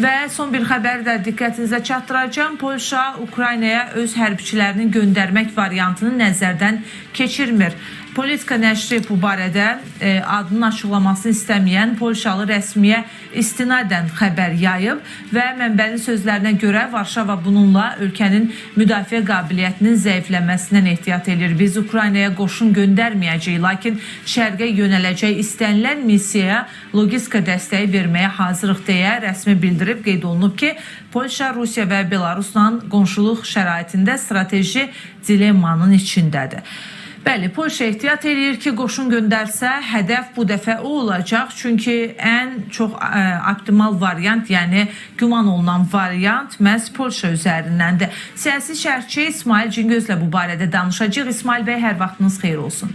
Və son bir xəbəri də diqqətinizə çatdıracağım. Polşa Ukraynaya öz hərbiçilərini göndərmək variantını nəzərdən keçirmir. Politika nəşri bu barədə e, adının açıqlamasını istəməyən Polşalı rəsmiyə istinadən xəbər yayıb və mənbənin sözlərinə görə Varşava bununla ölkənin müdafiə qabiliyyətinin zəifləməsindən ehtiyat edir. Biz Ukraynaya qoşun göndərməyəcəyik, lakin şərqə yönələcək istənilən missiyaya logistika dəstəyi verməyə hazırıq deyə rəsmi bildirib qeyd olunub ki, Polşa, Rusiya və Belarusla qonşuluq şəraitində strateji dilemmanın içindədir. Bəli, Polşa ehtiyat eləyir ki, qoşun göndərsə, hədəf bu dəfə o olacaq. Çünki ən çox ə, optimal variant, yəni güman olunan variant məhz Polşa üzərindəndir. Siyasi şərhçi İsmail Cingözlə bu barədə danışacağıq. İsmail bəy, hər vaxtınız xeyir olsun.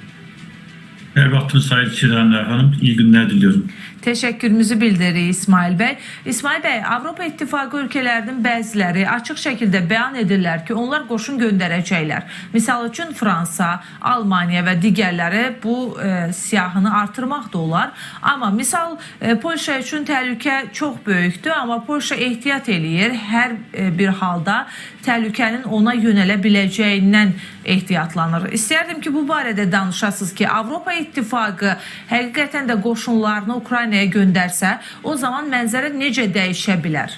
Her vaktiniz hayırlı Çiğdemler Hanım. İyi günler diliyorum. Təşəkkürümüzü bildiririk İsmail bəy. İsmail bəy, Avropa İttifaqı ölkələrinin bəziləri açıq şəkildə bəyan edirlər ki, onlar qoşun göndərəcəklər. Misal üçün Fransa, Almaniya və digərləri bu e, siyahını artırmaq da olar. Amma misal e, Polşa üçün təhlükə çox böyükdür, amma Polşa ehtiyat eləyir. Hər e, bir halda təhlükənin ona yönələ biləcəyindən ehtiyatlanır. İstərdim ki, bu barədə danışasınız ki, Avropa İttifaqı həqiqətən də qoşunlarını Ukraynaya göndərsə, o zaman mənzərə necə dəyişə bilər?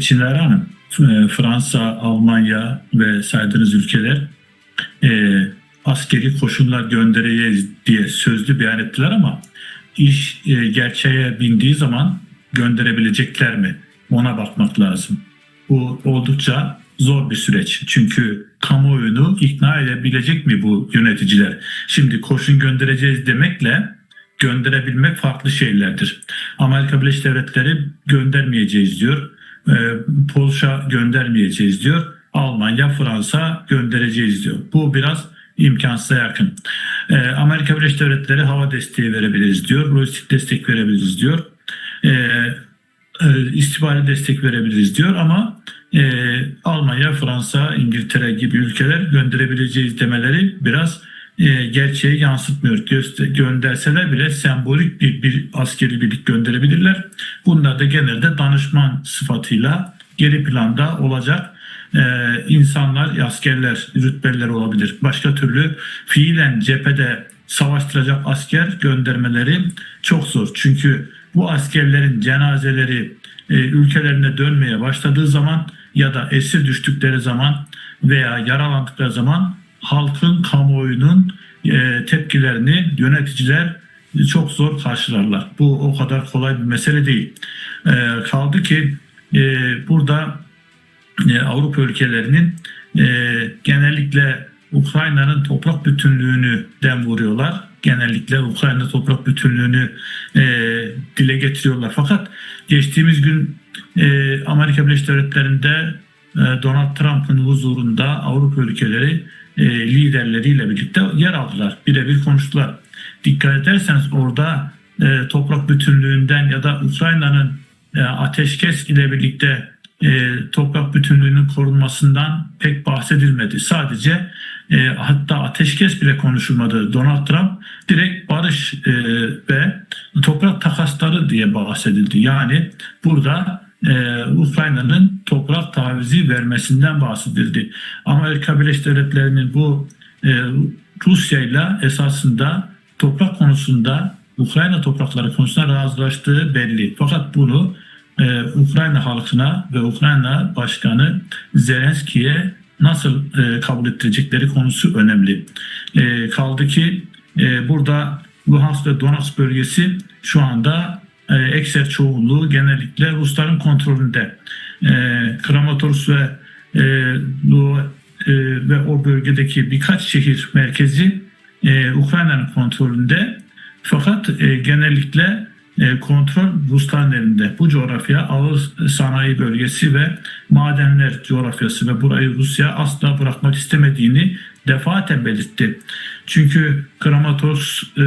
Çiğdem Hanım, e, Fransa, Almanya ve saydığınız ülkeler e, askeri koşullar göndereceğiz diye sözlü beyan ettiler ama iş e, gerçeğe bindiği zaman gönderebilecekler mi? Ona bakmak lazım. Bu oldukça zor bir süreç. Çünkü kamuoyunu ikna edebilecek mi bu yöneticiler? Şimdi koşun göndereceğiz demekle gönderebilmek farklı şeylerdir. Amerika Birleşik Devletleri göndermeyeceğiz diyor. Ee, Polşa göndermeyeceğiz diyor. Almanya, Fransa göndereceğiz diyor. Bu biraz imkansıza yakın. Ee, Amerika Birleşik Devletleri hava desteği verebiliriz diyor. Lojistik destek verebiliriz diyor. Ee, e, istihbari destek verebiliriz diyor ama e, Almanya, Fransa, İngiltere gibi ülkeler gönderebileceğiz demeleri biraz e, gerçeği yansıtmıyor. Göster, gönderseler bile sembolik bir, bir askeri birlik gönderebilirler. Bunlar da genelde danışman sıfatıyla geri planda olacak e, insanlar, askerler, rütbeliler olabilir. Başka türlü fiilen cephede savaştıracak asker göndermeleri çok zor. Çünkü bu askerlerin cenazeleri e, ülkelerine dönmeye başladığı zaman ya da esir düştükleri zaman veya yaralandıkları zaman halkın, kamuoyunun e, tepkilerini yöneticiler çok zor karşılarlar. Bu o kadar kolay bir mesele değil. E, kaldı ki e, burada Avrupa ülkelerinin genellikle Ukrayna'nın toprak bütünlüğünü dem vuruyorlar. Genellikle Ukrayna toprak bütünlüğünü e, dile getiriyorlar. Fakat geçtiğimiz gün e, Amerika Birleşik Devletleri'nde e, Donald Trump'ın huzurunda Avrupa ülkeleri e, liderleriyle birlikte yer aldılar. Birebir konuştular. Dikkat ederseniz orada e, toprak bütünlüğünden ya da Ukrayna'nın e, ateşkes ile birlikte e, toprak bütünlüğünün korunmasından pek bahsedilmedi. Sadece hatta ateşkes bile konuşulmadı. Donald Trump direkt barış e, ve diye bahsedildi. Yani burada e, Ukrayna'nın toprak tavizi vermesinden bahsedildi. Amerika Birleşik Devletleri'nin bu e, Rusya ile esasında toprak konusunda Ukrayna toprakları konusunda razılaştığı belli. Fakat bunu e, Ukrayna halkına ve Ukrayna Başkanı Zelenski'ye nasıl e, kabul ettirecekleri konusu önemli. E, kaldı ki e, burada Luhansk ve Donetsk bölgesi şu anda ekser çoğunluğu genellikle Rusların kontrolünde. E, Kramatorsk ve e, Lu, e, ve o bölgedeki birkaç şehir merkezi e, Ukrayna'nın kontrolünde. Fakat e, genellikle e, kontrol Rusların elinde. Bu coğrafya ağır sanayi bölgesi ve madenler coğrafyası ve burayı Rusya asla bırakmak istemediğini defaten belirtti. Çünkü Kramatorsk e,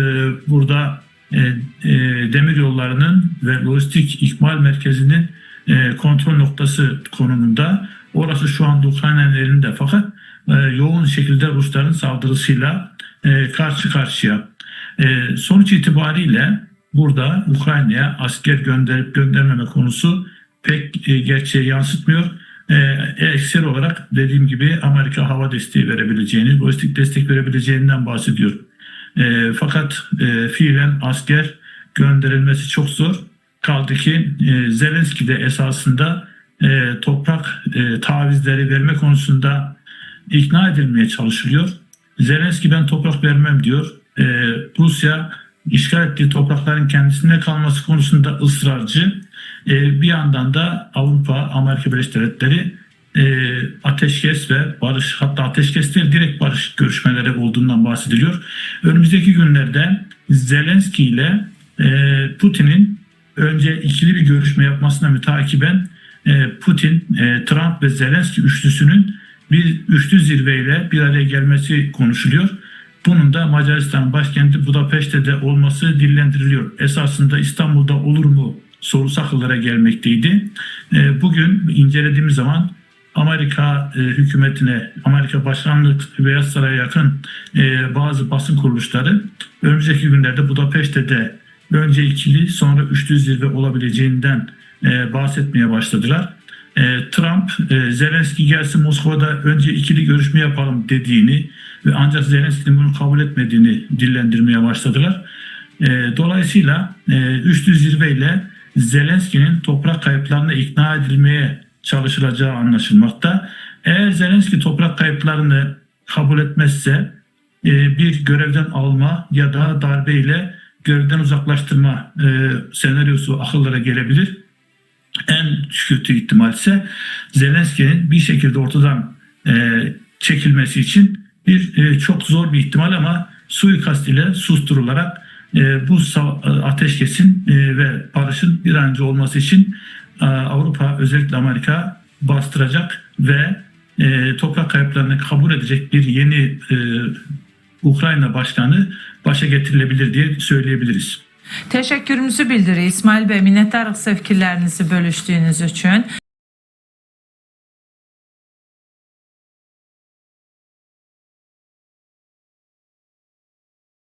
burada e, e, demir yollarının ve lojistik ikmal merkezinin e, kontrol noktası konumunda. Orası şu anda Ukrayna'nın elinde fakat e, yoğun şekilde Rusların saldırısıyla e, karşı karşıya. E, sonuç itibariyle burada Ukrayna'ya asker gönderip göndermeme konusu pek e, gerçeği yansıtmıyor. E, ekseri olarak dediğim gibi Amerika hava desteği verebileceğini, lojistik destek verebileceğinden bahsediyor. E, fakat e, fiilen asker gönderilmesi çok zor. Kaldı ki e, Zelenski de esasında e, toprak e, tavizleri verme konusunda ikna edilmeye çalışılıyor. Zelenski ben toprak vermem diyor. E, Rusya işgal ettiği toprakların kendisine kalması konusunda ısrarcı. E, bir yandan da Avrupa, Amerika Birleşik Devletleri e, ateşkes ve barış hatta ateşkes değil direkt barış görüşmeleri bahsediliyor. Önümüzdeki günlerde Zelenski ile e, Putin'in önce ikili bir görüşme yapmasına mütakiben e, Putin, e, Trump ve Zelenski üçlüsünün bir üçlü zirveyle bir araya gelmesi konuşuluyor. Bunun da Macaristan başkenti Budapeşte'de olması dillendiriliyor. Esasında İstanbul'da olur mu sorusu akıllara gelmekteydi. Bugün incelediğimiz zaman Amerika e, hükümetine, Amerika Başkanlık Beyaz Saray'a yakın e, bazı basın kuruluşları önümüzdeki günlerde Budapeşte'de önce ikili sonra üçlü zirve olabileceğinden e, bahsetmeye başladılar. E, Trump e, Zelenski gelsin Moskova'da önce ikili görüşme yapalım dediğini ve ancak Zelenski'nin bunu kabul etmediğini dillendirmeye başladılar. E, dolayısıyla e, üçlü zirveyle Zelenski'nin toprak kayıplarına ikna edilmeye çalışılacağı anlaşılmakta. Eğer Zelenski toprak kayıplarını kabul etmezse e, bir görevden alma ya da darbeyle görevden uzaklaştırma e, senaryosu akıllara gelebilir. En kötü ihtimal ise Zelenski'nin bir şekilde ortadan e, çekilmesi için bir çok zor bir ihtimal ama suikast ile susturularak bu ateşkesin ve barışın bir an önce olması için Avrupa özellikle Amerika bastıracak ve e, toprak kayıplarını kabul edecek bir yeni e, Ukrayna başkanı başa getirilebilir diye söyleyebiliriz. Təşəkkürümüzü bildiririk İsmail bəy, minnətdarıq sizə fikirlərinizi bölüşdüyünüz üçün.